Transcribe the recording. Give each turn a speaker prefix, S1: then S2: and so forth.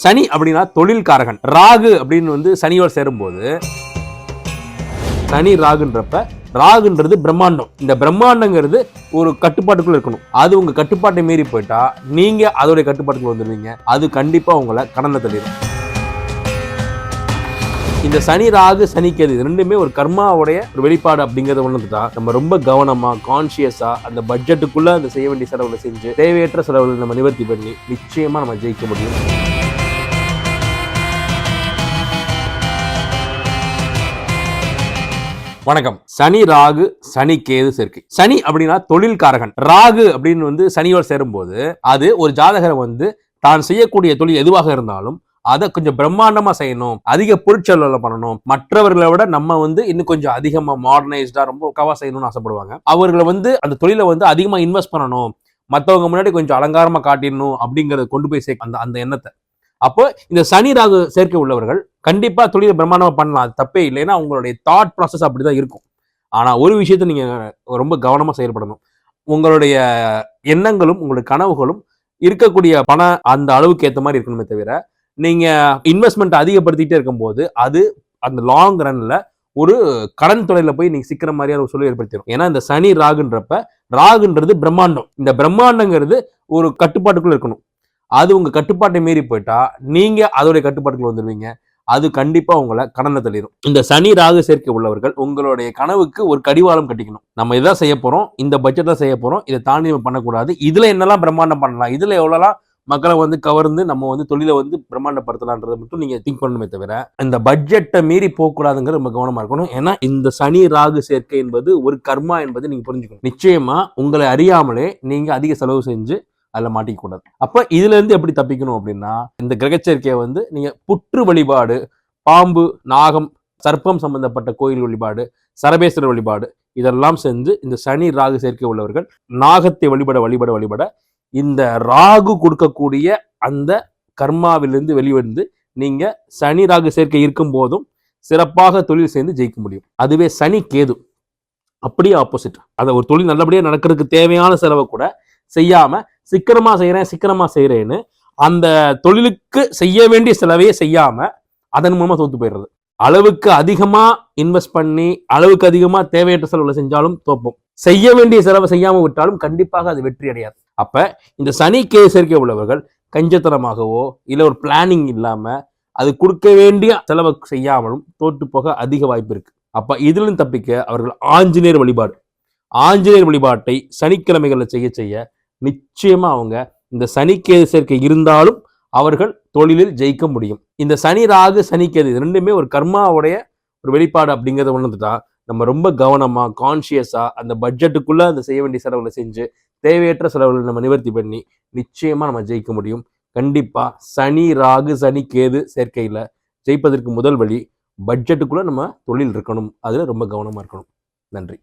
S1: சனி அப்படின்னா தொழில்காரகன். ராகு அப்படின்னு வந்து சனியோடு சேரும்போது சனி ராகுன்றப்ப ராகுன்றது பிரம்மாண்டம். இந்த பிரம்மாண்டங்கிறது ஒரு கட்டுப்பாட்டுக்குள்ள இருக்கணும். அது உங்க கட்டுப்பாட்டை மீறி போயிட்டா நீங்க அதோடைய கட்டுப்பாட்டுக்குள்ள வந்துடுவீங்க. அது கண்டிப்பா உங்களை கடனை தள்ளிடும். இந்த சனி ராகு சனிக்கிறது இது ரெண்டுமே ஒரு கர்மாவுடைய ஒரு வெளிப்பாடு அப்படிங்கறத ஒண்ணுதான் நம்ம ரொம்ப கவனமா கான்சியஸா அந்த பட்ஜெட்டுக்குள்ள அந்த செய்ய வேண்டிய செலவுகளை செஞ்சு தேவையற்ற செலவுகளை நம்ம நிவர்த்தி பண்ணி நிச்சயமா நம்ம ஜெயிக்க முடியும். வணக்கம். சனி ராகு சனி கேது சேர்க்கை. சனி அப்படின்னா தொழில்காரகன். ராகு அப்படின்னு வந்து சனியோடு சேரும்போது அது ஒரு ஜாதகரை வந்து தான் செய்யக்கூடிய தொழில் எதுவாக இருந்தாலும் அதை கொஞ்சம் பிரம்மாண்டமா செய்யணும் அதிக பொருட்செலவுல பண்ணணும். மற்றவர்களை விட நம்ம வந்து இன்னும் கொஞ்சம் அதிகமா மாடர்னைஸ்டா ரொம்ப கவா செய்யணும்னு ஆசைப்படுவாங்க. அவர்களை வந்து அந்த தொழிலை வந்து அதிகமா இன்வெஸ்ட் பண்ணணும். மற்றவங்க முன்னாடி கொஞ்சம் அலங்காரமா காட்டிடணும் அப்படிங்கறத கொண்டு போய் சேர்க்க அந்த அந்த எண்ணத்தை. அப்போ இந்த சனி ராகு சேர்க்கை உள்ளவர்கள் கண்டிப்பாக தொழிலை பிரம்மாண்டமாக பண்ணலாம். அது தப்பே இல்லை ஏன்னா உங்களுடைய தாட் ப்ராசஸ் அப்படிதான் இருக்கும். ஆனால் ஒரு விஷயத்தை நீங்கள் ரொம்ப கவனமாக செயல்படணும். உங்களுடைய எண்ணங்களும் உங்களுடைய கனவுகளும் இருக்கக்கூடிய பணம் அந்த அளவுக்கு ஏற்ற மாதிரி இருக்கணுமே தவிர நீங்கள் இன்வெஸ்ட்மெண்ட் அதிகப்படுத்திட்டே இருக்கும்போது அது அந்த லாங் ரன்ல ஒரு கடன் தொழில போய் நீங்கள் சிக்கிற மாதிரியான ஒரு சூழல் ஏற்படுத்திடும். ஏன்னா இந்த சனி ராகுன்றப்ப ராகுன்றது பிரம்மாண்டம். இந்த பிரம்மாண்டங்கிறது ஒரு கட்டுப்பாட்டுக்குள்ள இருக்கணும். அது உங்க கட்டுப்பாட்டை மீறி போயிட்டா நீங்க அதோடைய கட்டுப்பாட்டுக்குள்ள வந்துடுவீங்க அது கண்டிப்பா உங்களை கடனை தள்ளிடும் இந்த சனி ராகு சேர்க்கை உள்ளவர்கள் உங்களுடைய கனவுக்கு ஒரு கடிவாளம் கட்டிக்கணும். நம்ம இதான் செய்ய போறோம். இந்த பட்ஜெட் தான் செய்ய போறோம். இதை தாண்டி நம்ம பண்ணக்கூடாது. இதுல என்னெல்லாம் பிரம்மாண்டம் பண்ணலாம்? இதுல எவ்வளோலாம் மக்களை வந்து கவர்ந்து நம்ம வந்து தொழிலை வந்து பிரம்மாண்டப்படுத்தலான்றதை மட்டும் நீங்க திங்க் பண்ணணுமே தவிர இந்த பட்ஜெட்டை மீறி போகக்கூடாதுங்கிற ரொம்ப கவனமா இருக்கணும். ஏன்னா இந்த சனி ராகு சேர்க்கை என்பது ஒரு கர்மா என்பதை நீங்க புரிஞ்சுக்கணும். நிச்சயமா உங்களை அறியாமலே நீங்க அதிக செலவு செஞ்சு அதில் மாட்டிக்கக்கூடாது. அப்போ இதுலேருந்து எப்படி தப்பிக்கணும் அப்படின்னா இந்த கிரகச்சேர்க்கையை வந்து நீங்கள் புற்று வழிபாடு பாம்பு நாகம் சர்ப்பம் சம்பந்தப்பட்ட கோயில் வழிபாடு சரபேஸ்வரர் வழிபாடு இதெல்லாம் செஞ்சு இந்த சனி ராகு சேர்க்கை உள்ளவர்கள் நாகத்தை வழிபட வழிபட வழிபட இந்த ராகு கொடுக்கக்கூடிய அந்த கர்மாவிலிருந்து வெளிவந்து நீங்கள் சனி ராகு சேர்க்கை இருக்கும் போதும் சிறப்பாக தொழில் செய்து ஜெயிக்க முடியும். அதுவே சனி கேது. அப்படியே ஆப்போசிட் அதை ஒரு தொழில் நல்லபடியாக நடக்கிறதுக்கு தேவையான செலவை கூட செய்யாமல் சிக்கனமாக செய்கிறேன் சிக்கனமாக செய்கிறேன்னு அந்த தொழிலுக்கு செய்ய வேண்டிய செலவையே செய்யாமல் அதன் மூலமாக தோத்து போயிடுறது. அளவுக்கு அதிகமாக இன்வெஸ்ட் பண்ணி அளவுக்கு அதிகமாக தேவையற்ற செலவுல செஞ்சாலும் தோப்போம். செய்ய வேண்டிய செலவை செய்யாமல் விட்டாலும் கண்டிப்பாக அது வெற்றி அடையாது. அப்போ இந்த சனி கே சேர்க்கை உள்ளவர்கள் கஞ்சத்தனமாகவோ இல்லை ஒரு பிளானிங் இல்லாமல் அது கொடுக்க வேண்டிய செலவை செய்யாமலும் தோற்று போக அதிக வாய்ப்பு இருக்குது அப்போ இதிலும் தப்பிக்க அவர்கள் ஆஞ்சநேயர் வழிபாடு. ஆஞ்சநேயர் வழிபாட்டை சனிக்கிழமைகளில் செய்ய செய்ய நிச்சயமாக அவங்க இந்த சனிக்கேது சேர்க்கை இருந்தாலும் அவர்கள் தொழிலில் ஜெயிக்க முடியும். இந்த சனி ராகு சனிக்கேது இது ரெண்டுமே ஒரு கர்மாவுடைய ஒரு வெளிப்பாடு அப்படிங்கிறத உணர்ந்துட்டா நம்ம ரொம்ப கவனமாக கான்ஷியஸாக அந்த பட்ஜெட்டுக்குள்ளே அந்த செய்ய வேண்டிய செலவுகளை செஞ்சு தேவையற்ற செலவுகளை நம்ம நிவர்த்தி பண்ணி நிச்சயமாக நம்ம ஜெயிக்க முடியும். கண்டிப்பாக சனி ராகு சனி கேது ஜெயிப்பதற்கு முதல் வழி பட்ஜெட்டுக்குள்ளே நம்ம தொழில் இருக்கணும். அதில் ரொம்ப கவனமாக இருக்கணும். நன்றி.